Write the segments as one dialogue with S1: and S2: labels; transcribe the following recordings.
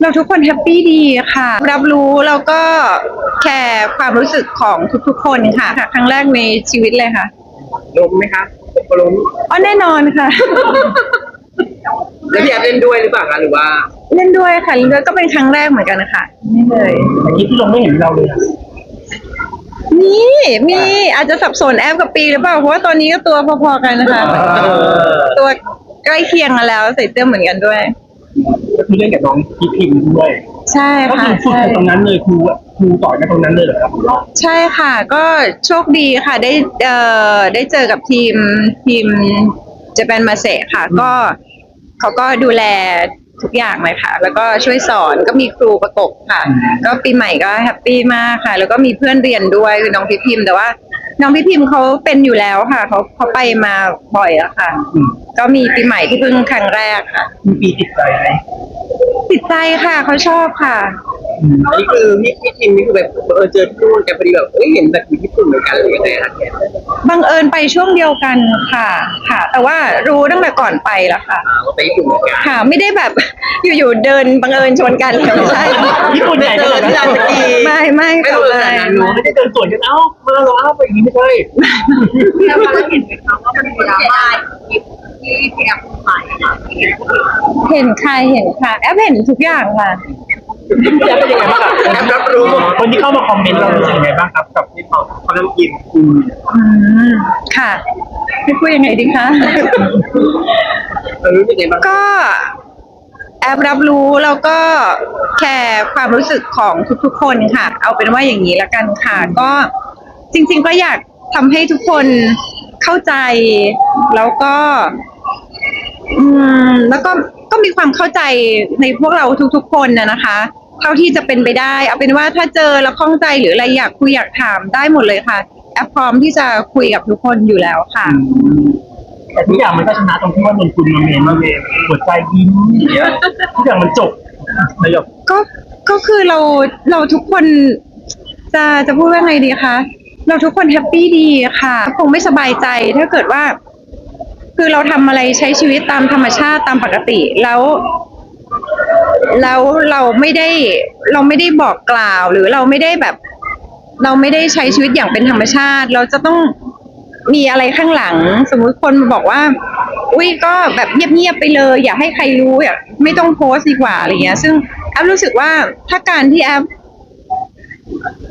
S1: เราทุกคนแฮปปี้ดีค่ะ รับรู้แล้วก็แคร์ความรู้สึกของทุกๆ คนค่ะค่ะ ครั้งแรกในชีวิตเลยค่ะ
S2: ล้มไหมคะล้ม
S1: อ๋อแน่นอนค่ะ
S2: แล้วพี่แอฟเล่นด้วยหรือเปล่าคะหรือว่า
S1: เล่นด้วยค่ะเล่นด้วยก็เป็นครั้งแรกเหมือนกันนะคะนี่เลย
S3: แต่คลิปที่ลงไม่เห็นเราเลยอะ
S1: มีมีอาจจะสับสนแอปกับปีหรือเปล่าเพราะว่าตอนนี้ก็ตัวพอๆกันนะคะ ตัวใกล้เคียงกันแล้วใส่เสื้อเหมือนกันด้วย
S3: ก็คือเล่นกับน้องพี่พิมพ์ด้วย
S1: ใช่
S3: ก็
S1: ค่ะ
S3: คือฝึก
S1: ใช่
S3: กันตรงนั้นเลยครูครูสอนกันตรงนั้นเลยเหรอครับ
S1: ใช่ค่ะก็โชคดีค่ะได้เอ่อได้เจอกับทีมทีมเจแปนมาเซค่ะ ก็เขาก็ดูแลทุกอย่างเลยค่ะ แล้วก็ช่วยสอนก็มีครูประกบค่ะ ก็ปีใหม่ก็แฮปปี้มากค่ะ แล้วก็มีเพื่อนเรียนด้วยคือน้องพี่พิมพ์แต่ว่า น้องพี่พิมพ์เขาเป็นอยู่แล้วค่ะเขาเขาไปมาบ่อยแล้วค่ะ
S3: อืม
S1: ก็มีปีใหม่ที่เพิ่งครั้งแรกค่ะ
S3: มีปีติดใจไหม
S1: ติดใจค่ะเขาชอบค่ะ
S3: อืม
S2: อันนี้คือพี่พี่ทีมนี่คือแบบเออเจอที่นู่นแกพอดีแบบเอ้ยเห็นแบบอยู่ญี่ปุ่นเหมือนกันหรือยังไงคะแก
S1: บังเอิญไปช่วงเดียวกันค่ะค่ะ แต่ว่ารู้ตั้งแต่ก่อนไปแล้วค่ะ
S2: อ่าว่าไปญี่ปุ่นเหมือนกัน
S1: ค่ะ ไม่ได้แบบ อยู่ๆเดินบังเอิญชนกันไม่ใช่
S3: ญี่ปุ่นใหญ่
S2: เจ
S3: เล
S2: อยที่
S3: นะ
S2: ร้านตะกี้
S1: ไม่ไม่
S2: ไม่
S1: ค่ะ
S2: ต้องเจอ
S1: ไม่
S2: ขนาดนั้นเนอะ
S3: ไม่ได้เดินสวนกันเอ้ามาแล้วเอ้าไปอย่างนี้ไม่ใช่
S4: แล้วเราเห็นไหมคะว่ามันมีดราม่าคลิปที่พี่แอฟถ่ายอะ
S1: เห็นใครเห็นค่ะแอปเห็นทุกอย่างค่ะ
S3: จะเป็นยังไงบ้างอะ
S2: แอปรับรู้
S3: คนที่เข้ามาคอมเมนต์เรารู้สึกยังไงบ้างครับกับที่เขาเขาทำกินอืม
S1: อืมค่ะให้พูดยังไงดีคะ
S2: เออรู้สึกไงบ้าง
S1: ก็แอปรับรู้แล้วก็แคร์ความรู้สึกของทุกๆคนค่ะ เอาเป็นว่าอย่างนี้ละกันค่ะ ก็จริง ๆ ก็อยากทำให้ทุกคนเข้าใจ แล้วก็ อืม แล้วก็ก็มีความเข้าใจในพวกเราทุกๆคนนะนะคะ เท่าที่จะเป็นไปได้ เอาเป็นว่าถ้าเจอแล้วข้องใจหรืออะไรอยากคุยอยากถามได้หมดเลยค่ะ แอปพร้อมที่จะคุยกับทุกคนอยู่แล้วค่ะ
S3: แต่ทุกอย่างมันก็ชนะตรงที่ว่าเมนคุณมาเมนมาเมนหัวใจยิ้มอย่างเงี้ยทุกอย่างมันจบในแบบ
S1: ก็ก็คือเราเราทุกคนจะจะพูดว่าไงดีคะเราทุกคนแฮปปี้ดีค่ะ คงไม่สบายใจถ้าเกิดว่า คือเราทำอะไรใช้ชีวิตตามธรรมชาติตามปกติ แล้ว แล้วเราไม่ได้เราไม่ได้บอกกล่าวหรือเราไม่ได้แบบ เราไม่ได้ใช้ชีวิตอย่างเป็นธรรมชาติ เราจะต้องมีอะไรข้างหลัง สมมุติคนมาบอกว่า อุ้ยก็แบบเงียบๆไปเลย อย่าให้ใครรู้อย่าไม่ต้องโพสดีกว่าอะไรเงี้ย ซึ่งแอปรู้สึกว่าถ้าการที่แอป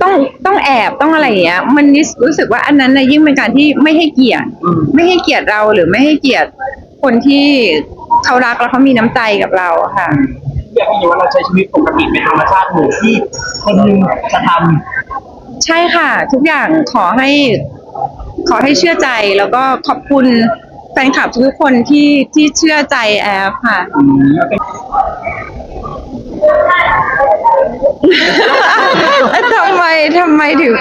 S1: ต้องต้องแอบต้องอะไรอย่างเงี้ย มันรู้สึกว่าอันนั้นนะยิ่งเป็นการที่ไม่ให้เกียรติ ไม่ให้เกียรติเราหรือไม่ให้เกียรติคนที่ เขารักแล้วเขามีน้ำใจกับเราอะค่ะ
S3: อยากให้ว่าเราใช้ชีวิตปกติเป็นธรรมชาติเหมือนที่คนหนึงจะทำ
S1: ใช่ค่ะ ทุกอย่างขอให้ ขอให้เชื่อใจแล้วก็ขอบคุณแฟนคลับทุกคนที่ที่เชื่อใจแอฟค่ะทำไมทำไมถึง